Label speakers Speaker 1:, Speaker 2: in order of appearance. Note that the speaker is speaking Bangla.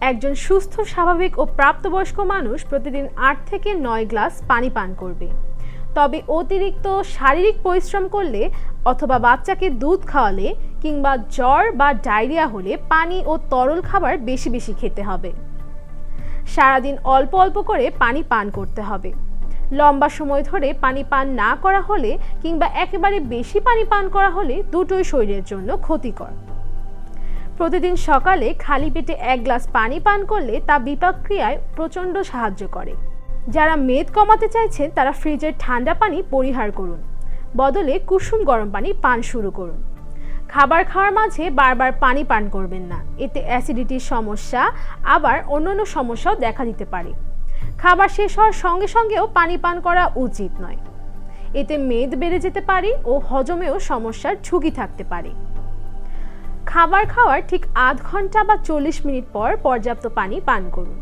Speaker 1: একজন সুস্থ, স্বাভাবিক ও প্রাপ্তবয়স্ক মানুষ প্রতিদিন আট থেকে নয় গ্লাস পানি পান করবে। তবে অতিরিক্ত শারীরিক পরিশ্রম করলে অথবা বাচ্চাকে দুধ খাওয়ালে কিংবা জ্বর বা ডায়রিয়া হলে পানি ও তরল খাবার বেশি বেশি খেতে হবে। সারাদিন অল্প অল্প করে পানি পান করতে হবে। লম্বা সময় ধরে পানি পান না করা হলে কিংবা একেবারে বেশি পানি পান করা হলে দুটোই শরীরের জন্য ক্ষতিকর। প্রতিদিন সকালে খালি পেটে এক গ্লাস পানি পান করলে তা বিপাক ক্রিয়ায় প্রচণ্ড সাহায্য করে। যারা মেদ কমাতে চাইছেন, তারা ফ্রিজের ঠান্ডা পানি পরিহার করুন। বদলে কুসুম গরম পানি পান শুরু করুন। খাবার খাওয়ার মাঝে বারবার পানি পান করবেন না। এতে অ্যাসিডিটির সমস্যা, আবার অন্যান্য সমস্যাও দেখা দিতে পারে। খাবার শেষ হওয়ার সঙ্গে সঙ্গেও পানি পান করা উচিত নয়। এতে মেদ বেড়ে যেতে পারে ও হজমেও সমস্যার ঝুঁকি থাকতে পারে। খাবার খাওয়ার ঠিক আধ ঘণ্টা বা চল্লিশ মিনিট পর পর্যাপ্ত পানি পান করুন।